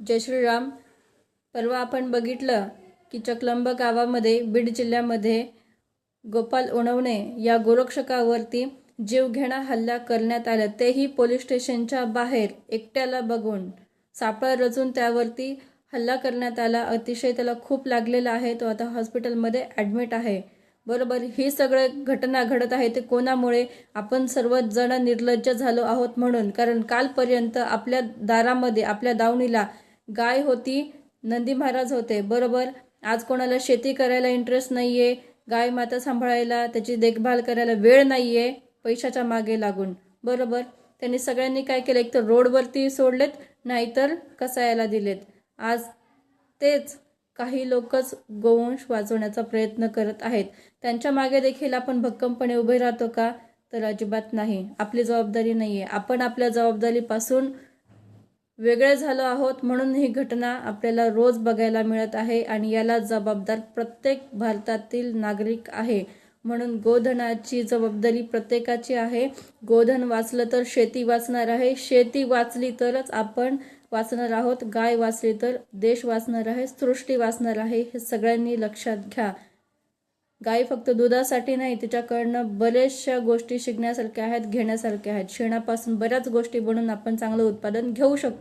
जय श्रीराम. परवा आपण बघितलं की चकलंब गावामध्ये बीड जिल्ह्यामध्ये गोपाल उणवणे या गोरक्षकावरती जीवघेणा हल्ला करण्यात आला. तेही पोलीस स्टेशनच्या बाहेर एकट्याला बघून सापळा रचून त्यावरती हल्ला करण्यात आला. अतिशय त्याला खूप लागलेला आहे. तो आता हॉस्पिटलमध्ये ॲडमिट आहे. बरोबर ही सगळे घटना घडत आहे ते कोणामुळे? आपण सर्वच जण निर्लज्ज झालो आहोत म्हणून. कारण कालपर्यंत आपल्या दारामध्ये आपल्या दावणीला गाय होती नंदी महाराज होते. बरोबर. आज कोणाला शेती करायला इंटरेस्ट नाही आहे गाय माता सांभाळायला त्याची देखभाल करायला वेळ नाही आहे पैशाच्या मागे लागून. बरोबर. त्यांनी सगळ्यांनी काय केलं? एक तर रोडवरती सोडलेत नाहीतर कसायला दिलेत. आज तेच काही लोकच गोवंश वाचवण्याचा प्रयत्न करत आहेत. त्यांच्या मागे देखील आपण भक्कमपणे उभे राहतो का? तर अजिबात नाही. आपली जबाबदारी नाही आहे आपण आपल्या जबाबदारीपासून वेगळे झालो आहोत म्हणून ही घटना आपल्याला रोज बघायला मिळत आहे आणि याला जबाबदार प्रत्येक भारतातील नागरिक आहे. म्हणून गोधनाची जबाबदारी प्रत्येकाची आहे. गोधन वाचलं तर शेती वाचणार आहे. शेती वाचली तरच आपण वाचणार आहोत. गाय वाचली तर देश वाचणार आहे. सृष्टी वाचणार आहे. हे सगळ्यांनी लक्षात घ्या. गाय फक्त दुधासाठी नाही तिच्याकडनं बऱ्याचशा गोष्टी शिकण्यासारख्या आहेत घेण्यासारख्या आहेत. शेणापासून बऱ्याच गोष्टी बनवून आपण चांगलं उत्पादन घेऊ शकतो.